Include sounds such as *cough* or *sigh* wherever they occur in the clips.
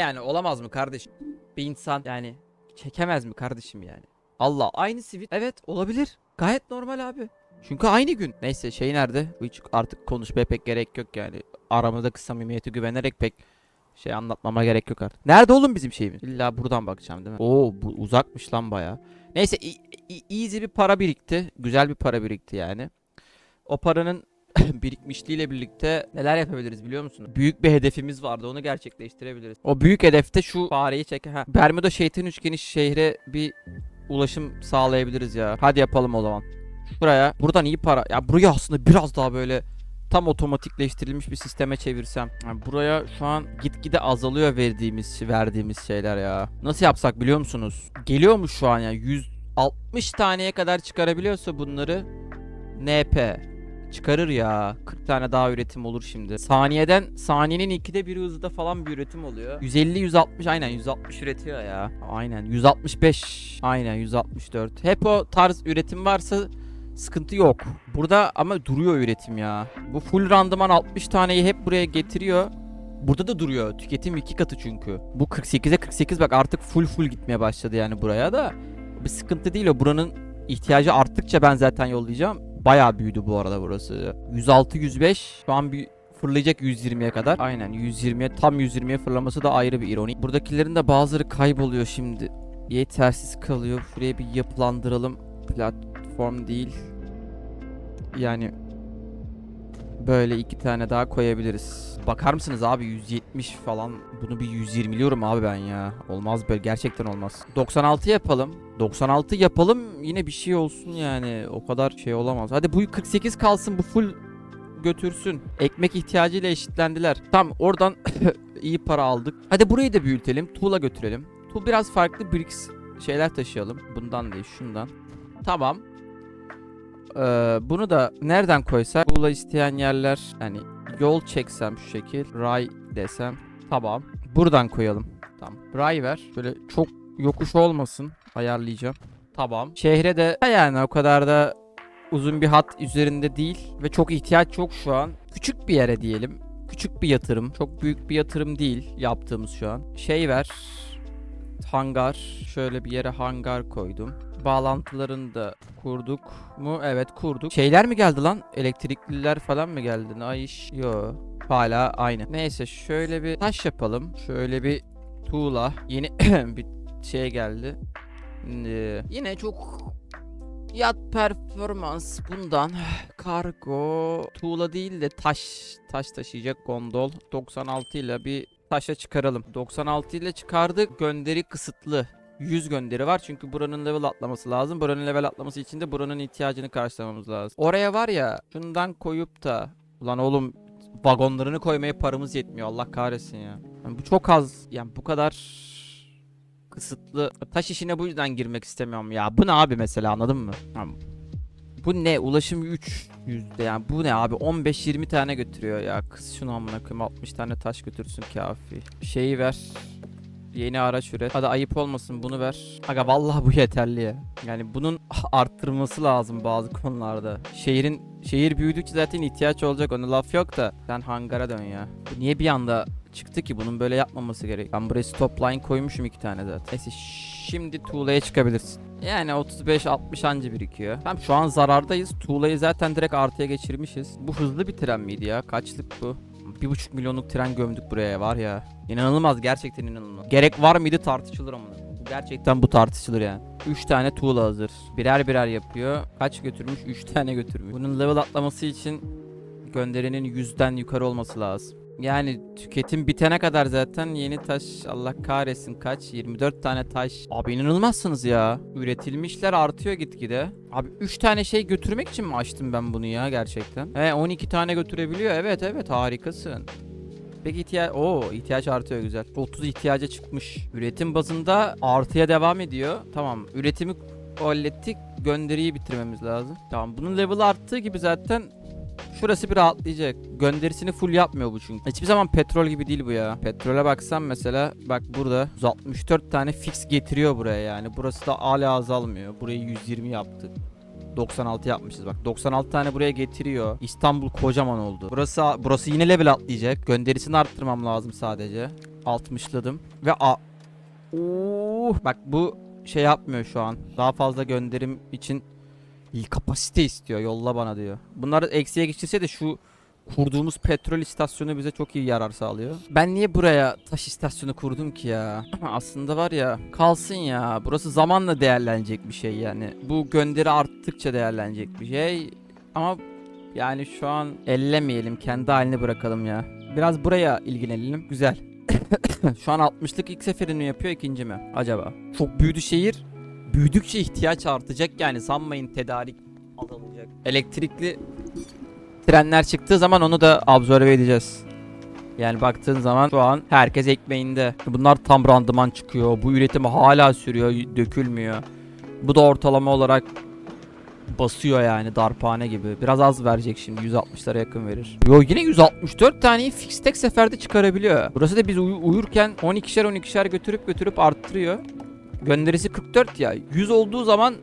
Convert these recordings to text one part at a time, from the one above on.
yani olamaz mı kardeşim? Bir insan yani çekemez mi kardeşim yani? Allah aynı sivit. Evet olabilir. Gayet normal abi. Çünkü aynı gün. Neyse şey nerede? Hiç artık konuşmaya pek gerek yok yani. Aramızdaki samimiyete güvenerek pek şey anlatmama gerek yok artık. Nerede oğlum bizim şeyimiz? İlla buradan bakacağım değil mi? Oo bu uzakmış lan baya. Neyse easy bir para birikti. Güzel bir para birikti yani. O paranın *coughs* birikmişliğiyle birlikte neler yapabiliriz biliyor musun? Büyük bir hedefimiz vardı onu gerçekleştirebiliriz. O büyük hedefte şu fareyi çek. Ha. Bermuda şeytan üçgeni şehre bir ulaşım sağlayabiliriz ya. Hadi yapalım o zaman. Şuraya. Buradan iyi para. Ya burayı aslında biraz daha böyle tam otomatikleştirilmiş bir sisteme çevirsem. Yani buraya şu an gitgide azalıyor verdiğimiz verdiğimiz şeyler ya. Nasıl yapsak biliyor musunuz? Geliyor mu şu an yani 160 taneye kadar çıkarabiliyorsa bunları NP çıkarır ya. 40 tane daha üretim olur şimdi. Saniyeden saniyenin ikide bir hızda falan bir üretim oluyor. 150 160 aynen 160 üretiyor ya. Aynen 165 aynen 164. Hep o tarz üretim varsa sıkıntı yok. Burada ama duruyor üretim ya. Bu full randıman 60 taneyi hep buraya getiriyor. Burada da duruyor. Tüketim iki katı çünkü. Bu 48'e 48 bak artık full full gitmeye başladı yani buraya da. Bir sıkıntı değil o. Buranın ihtiyacı arttıkça ben zaten yollayacağım. Bayağı büyüdü bu arada burası. 106 105 şu an bir fırlayacak 120'ye kadar. Aynen 120'ye tam 120'ye fırlaması da ayrı bir ironi. Buradakilerin de bazıları kayboluyor şimdi. Yetersiz kalıyor. Şuraya bir yapılandıralım. Platform değil. Yani böyle iki tane daha koyabiliriz. Bakar mısınız abi 170 falan bunu bir 120'liyorum abi ben ya. Olmaz böyle gerçekten olmaz. 96 yapalım. 96 yapalım yine bir şey olsun yani. O kadar şey olamaz. Hadi bu 48 kalsın bu full götürsün. Ekmek ihtiyacıyla eşitlendiler. Tam oradan *coughs* iyi para aldık. Hadi burayı da büyütelim. Tuğla götürelim. Tuğ biraz farklı bricks şeyler taşıyalım. Bundan değil şundan. Tamam. Ee, bunu da nereden koysak? Tuğla isteyen yerler yani yol çeksem şu şekil. Ray desem. Tamam. Buradan koyalım. Tamam. Ray ver. Böyle çok yokuş olmasın. Ayarlayacağım. Tamam. Şehre de yani o kadar da uzun bir hat üzerinde değil ve çok ihtiyaç yok şu an. Küçük bir yere diyelim. Küçük bir yatırım. Çok büyük bir yatırım değil yaptığımız şu an. Şey ver. Hangar. Şöyle bir yere hangar koydum. Bağlantılarını da kurduk mu? Evet kurduk. Şeyler mi geldi lan? Elektrikliler falan mı geldi? Ay iş. Yo. Hala aynı. Neyse şöyle bir taş yapalım. Şöyle bir tuğla. Yeni *coughs* bir şey geldi. Ee, yine çok Yat performans bundan kargo tuğla değil de taş taş taşıyacak gondol 96 ile bir taşa çıkaralım. 96 ile çıkardık. Gönderi kısıtlı. 100 gönderi var çünkü buranın level atlaması lazım. Buranın level atlaması için de buranın ihtiyacını karşılamamız lazım. Oraya var ya şundan koyup da ulan oğlum vagonlarını koymaya paramız yetmiyor Allah kahretsin ya. Yani bu çok az yani bu kadar kısıtlı. Taş işine bu yüzden girmek istemiyorum ya. Bu ne abi mesela anladın mı? Ya bu ne? Ulaşım 3 yüzde yani bu ne abi? 15-20 tane götürüyor ya. Kız şunu amına koyayım 60 tane taş götürsün kafi. Şeyi ver. Yeni araç üret. Hadi ayıp olmasın bunu ver. Aga vallahi bu yeterli ya. Yani bunun *laughs* arttırması lazım bazı konularda. Şehrin şehir büyüdükçe zaten ihtiyaç olacak ona laf yok da. Sen hangara dön ya. Niye bir anda çıktı ki bunun böyle yapmaması gerek. Ben buraya stop line koymuşum iki tane zaten. Neyse şimdi tuğlaya çıkabilirsin. Yani 35-60 anca birikiyor. Tam şu an zarardayız. Tuğlayı zaten direkt artıya geçirmişiz. Bu hızlı bir tren miydi ya? Kaçlık bu? Bir buçuk milyonluk tren gömdük buraya var ya. İnanılmaz gerçekten inanılmaz. Gerek var mıydı tartışılır ama. Gerçekten bu tartışılır yani. 3 tane tuğla hazır. Birer birer yapıyor. Kaç götürmüş? 3 tane götürmüş. Bunun level atlaması için gönderinin 100'den yukarı olması lazım. Yani tüketim bitene kadar zaten yeni taş Allah kahretsin kaç 24 tane taş. Abi inanılmazsınız ya. Üretilmişler artıyor gitgide. Abi 3 tane şey götürmek için mi açtım ben bunu ya gerçekten? He 12 tane götürebiliyor. Evet evet harikasın. Peki ihtiyaç o ihtiyaç artıyor güzel. 30 ihtiyaca çıkmış. Üretim bazında artıya devam ediyor. Tamam. Üretimi hallettik. Gönderiyi bitirmemiz lazım. Tamam. Bunun level arttığı gibi zaten Şurası bir rahatlayacak. Gönderisini full yapmıyor bu çünkü. Hiçbir zaman petrol gibi değil bu ya. Petrole baksan mesela bak burada 164 tane fix getiriyor buraya yani. Burası da hala azalmıyor. Burayı 120 yaptık. 96 yapmışız bak. 96 tane buraya getiriyor. İstanbul kocaman oldu. Burası burası yine level atlayacak. Gönderisini arttırmam lazım sadece. 60'ladım. Ve a Oo, bak bu şey yapmıyor şu an. Daha fazla gönderim için iyi kapasite istiyor. Yolla bana diyor. Bunları eksiye geçirse de şu kurduğumuz petrol istasyonu bize çok iyi yarar sağlıyor. Ben niye buraya taş istasyonu kurdum ki ya? Aslında var ya kalsın ya. Burası zamanla değerlenecek bir şey yani. Bu gönderi arttıkça değerlenecek bir şey. Ama yani şu an ellemeyelim. Kendi haline bırakalım ya. Biraz buraya ilgilenelim. Güzel. *coughs* şu an 60'lık ilk seferini yapıyor ikinci mi? Acaba? Çok büyüdü şehir. Büyüdükçe ihtiyaç artacak yani sanmayın tedarik azalacak. Elektrikli trenler çıktığı zaman onu da absorbe edeceğiz. Yani baktığın zaman şu an herkes ekmeğinde. Bunlar tam randıman çıkıyor. Bu üretim hala sürüyor, dökülmüyor. Bu da ortalama olarak basıyor yani darphane gibi. Biraz az verecek şimdi 160'lara yakın verir. Yo yine 164 taneyi fix tek seferde çıkarabiliyor. Burası da biz uyu- uyurken 12'şer 12'şer götürüp götürüp arttırıyor. Gönderisi 44 ya. 100 olduğu zaman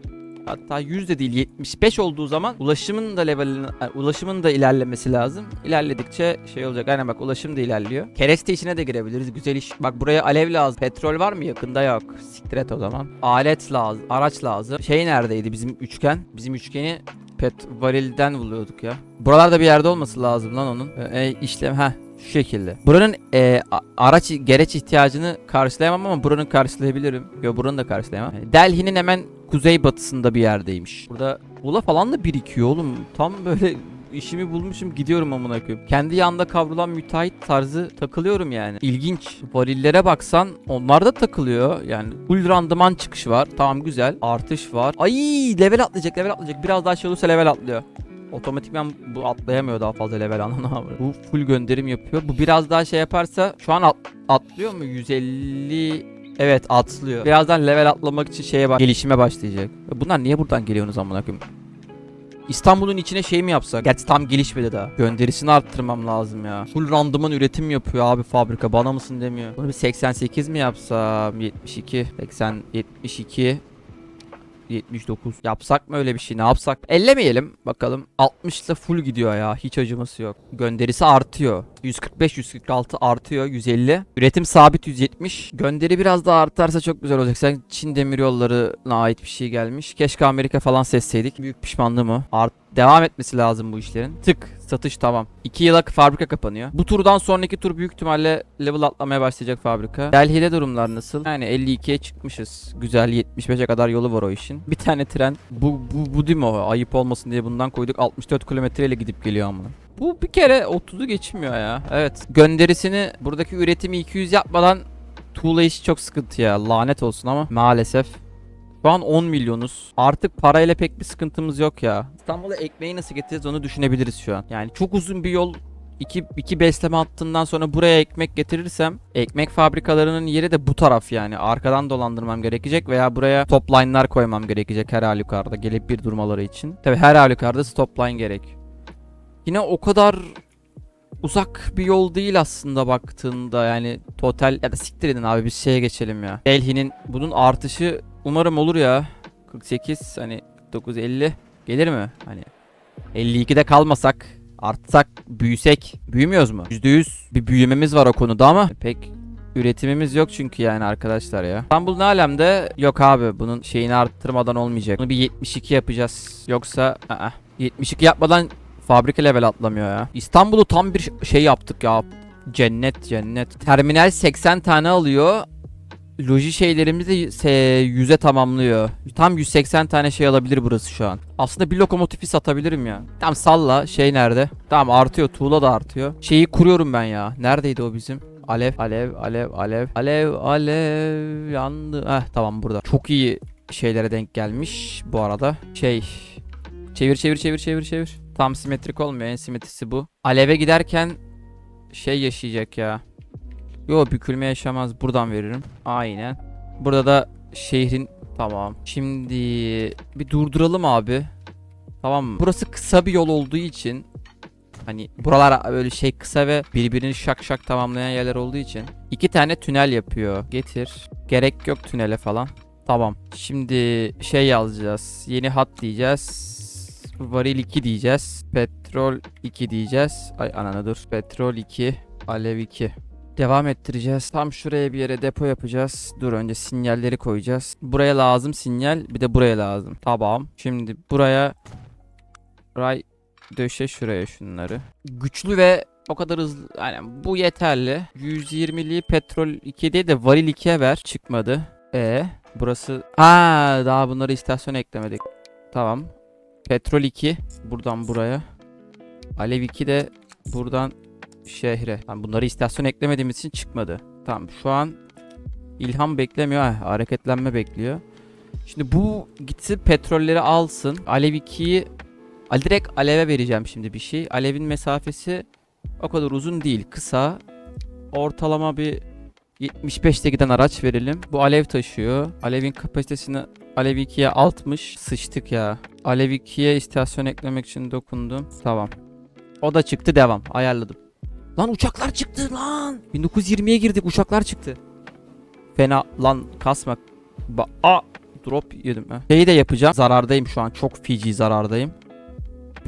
hatta 100 de değil 75 olduğu zaman ulaşımın da levelini yani ulaşımın da ilerlemesi lazım. İlerledikçe şey olacak. Aynen bak ulaşım da ilerliyor. Kereste işine de girebiliriz. Güzel iş. Bak buraya alev lazım. Petrol var mı yakında yok. Siktir o zaman. Alet lazım. Araç lazım. Şey neredeydi bizim üçgen? Bizim üçgeni pet varilden buluyorduk ya. Buralarda bir yerde olması lazım lan onun. E, işlem ha şu şekilde. Buranın e, araç gereç ihtiyacını karşılayamam ama buranın karşılayabilirim. Yo buranın da karşılayamam. Yani Delhi'nin hemen kuzey batısında bir yerdeymiş. Burada ula falan da birikiyor oğlum. Tam böyle işimi bulmuşum gidiyorum amına koyayım. Kendi yanında kavrulan müteahhit tarzı takılıyorum yani. İlginç. Varillere baksan onlar da takılıyor. Yani full randıman çıkışı var. Tamam güzel. Artış var. Ay level atlayacak level atlayacak. Biraz daha şey olursa level atlıyor. Otomatikman bu atlayamıyor daha fazla level anlamına. *laughs* Bu full gönderim yapıyor. Bu biraz daha şey yaparsa şu an at- atlıyor mu? 150 Evet atlıyor. Birazdan level atlamak için şeye bak gelişime başlayacak. Bunlar niye buradan geliyorsunuz amına koyayım? İstanbul'un içine şey mi yapsak? Gerçi tam gelişmedi daha. Gönderisini arttırmam lazım ya. Full randıman üretim yapıyor abi fabrika. Bana mısın demiyor. Bunu bir 88 mi yapsam? 72, 80, 72, 79. Yapsak mı öyle bir şey? Ne yapsak? Ellemeyelim. Bakalım. 60 ile full gidiyor ya. Hiç acıması yok. Gönderisi artıyor. 145, 146 artıyor. 150. Üretim sabit 170. Gönderi biraz daha artarsa çok güzel olacak. Sen Çin demiryollarına ait bir şey gelmiş. Keşke Amerika falan seçseydik. Büyük pişmanlığım o. Art devam etmesi lazım bu işlerin. Tık. Satış tamam. 2 yıla fabrika kapanıyor. Bu turdan sonraki tur büyük ihtimalle level atlamaya başlayacak fabrika. Delhi'de durumlar nasıl? Yani 52'ye çıkmışız. Güzel 75'e kadar yolu var o işin. Bir tane tren. Bu, bu, bu değil mi o? Ayıp olmasın diye bundan koyduk. 64 kilometreyle gidip geliyor amına. Bu bir kere 30'u geçmiyor ya. Evet. Gönderisini buradaki üretimi 200 yapmadan tuğla işi çok sıkıntı ya. Lanet olsun ama maalesef. Şu an 10 milyonuz. Artık parayla pek bir sıkıntımız yok ya. İstanbul'a ekmeği nasıl getireceğiz onu düşünebiliriz şu an. Yani çok uzun bir yol iki, iki besleme hattından sonra buraya ekmek getirirsem ekmek fabrikalarının yeri de bu taraf yani. Arkadan dolandırmam gerekecek veya buraya stop line'lar koymam gerekecek her halükarda gelip bir durmaları için. Tabi her halükarda stop line gerek. Yine o kadar uzak bir yol değil aslında baktığında yani total ya da siktir edin abi biz şeye geçelim ya. Delhi'nin bunun artışı umarım olur ya. 48 hani 49 50 gelir mi? Hani 52'de kalmasak artsak büyüsek büyümüyoruz mu? %100 bir büyümemiz var o konuda ama pek üretimimiz yok çünkü yani arkadaşlar ya. İstanbul ne alemde? Yok abi bunun şeyini arttırmadan olmayacak. Bunu bir 72 yapacağız. Yoksa aa, 72 yapmadan fabrika level atlamıyor ya. İstanbul'u tam bir şey yaptık ya. Cennet cennet. Terminal 80 tane alıyor. Loji şeylerimizi de se- 100'e tamamlıyor. Tam 180 tane şey alabilir burası şu an. Aslında bir lokomotifi satabilirim ya. Tam salla şey nerede? Tamam artıyor tuğla da artıyor. Şeyi kuruyorum ben ya. Neredeydi o bizim? Alev, alev, alev, alev, alev, alev yandı. Heh tamam burada. Çok iyi şeylere denk gelmiş bu arada. Şey çevir çevir çevir çevir çevir. Tam simetrik olmuyor. En simetrisi bu. Aleve giderken şey yaşayacak ya. Yo bükülme yaşamaz. Buradan veririm. Aynen. Burada da şehrin tamam. Şimdi bir durduralım abi. Tamam mı? Burası kısa bir yol olduğu için hani buralar böyle şey kısa ve birbirini şak şak tamamlayan yerler olduğu için iki tane tünel yapıyor. Getir. Gerek yok tünele falan. Tamam. Şimdi şey yazacağız. Yeni hat diyeceğiz. Varil 2 diyeceğiz. Petrol 2 diyeceğiz. Ay anana dur. Petrol 2. Alev 2. Devam ettireceğiz. Tam şuraya bir yere depo yapacağız. Dur önce sinyalleri koyacağız. Buraya lazım sinyal. Bir de buraya lazım. Tamam. Şimdi buraya ray döşe şuraya şunları. Güçlü ve o kadar hızlı. Yani bu yeterli. 120'li petrol 2 değil de varil 2'ye ver. Çıkmadı. E burası. Ha daha bunları istasyona eklemedik. Tamam. Petrol 2 buradan buraya. Alev 2 de buradan şehre. Yani bunları istasyon eklemediğimiz için çıkmadı. Tamam şu an ilham beklemiyor. Ha, hareketlenme bekliyor. Şimdi bu gitsin petrolleri alsın. Alev 2'yi Al- direkt aleve vereceğim şimdi bir şey. Alevin mesafesi o kadar uzun değil. Kısa. Ortalama bir 75'te giden araç verelim. Bu alev taşıyor. Alevin kapasitesini Alev 2'ye 60. Sıçtık ya. Alev 2'ye istasyon eklemek için dokundum. Tamam. O da çıktı devam. Ayarladım. Lan uçaklar çıktı lan. 1920'ye girdik uçaklar çıktı. Fena lan kasma. Ba A drop yedim ha. Şeyi de yapacağım. Zarardayım şu an. Çok feci zarardayım.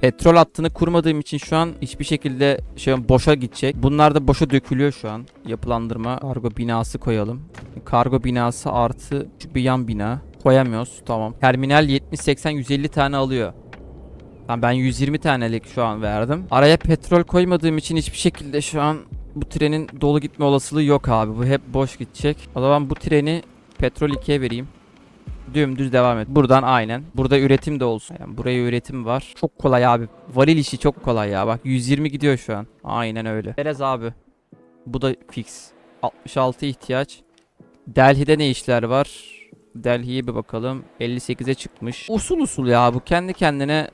Petrol hattını kurmadığım için şu an hiçbir şekilde şey boşa gidecek. Bunlar da boşa dökülüyor şu an. Yapılandırma kargo binası koyalım. Kargo binası artı bir yan bina. Koyamıyoruz. Tamam. Terminal 70 80 150 tane alıyor. Tamam ben 120 tanelik şu an verdim. Araya petrol koymadığım için hiçbir şekilde şu an bu trenin dolu gitme olasılığı yok abi. Bu hep boş gidecek. O zaman bu treni petrol 2'ye vereyim. Dümdüz devam et. Buradan aynen. Burada üretim de olsun. Yani buraya üretim var. Çok kolay abi. Varil işi çok kolay ya. Bak 120 gidiyor şu an. Aynen öyle. Perez abi. Bu da fix. 66 ihtiyaç. Delhi'de ne işler var? Delhi'ye bir bakalım. 58'e çıkmış. Usul usul ya bu kendi kendine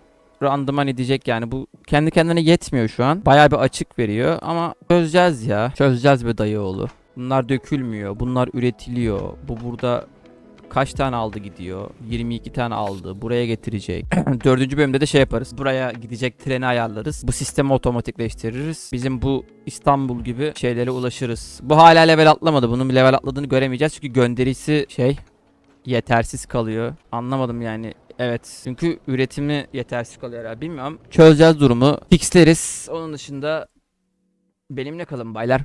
randıman edecek yani bu kendi kendine yetmiyor şu an. Bayağı bir açık veriyor ama çözeceğiz ya. Çözeceğiz be dayıoğlu. Bunlar dökülmüyor. Bunlar üretiliyor. Bu burada kaç tane aldı gidiyor? 22 tane aldı. Buraya getirecek. *clears throat* Dördüncü bölümde de şey yaparız. Buraya gidecek treni ayarlarız. Bu sistemi otomatikleştiririz. Bizim bu İstanbul gibi şeylere ulaşırız. Bu hala level atlamadı. Bunun level atladığını göremeyeceğiz. Çünkü gönderisi şey yetersiz kalıyor. Anlamadım yani. Evet. Çünkü üretimi yetersiz kalıyor herhalde. Bilmiyorum. Çözeceğiz durumu. Fixleriz. Onun dışında benimle kalın baylar.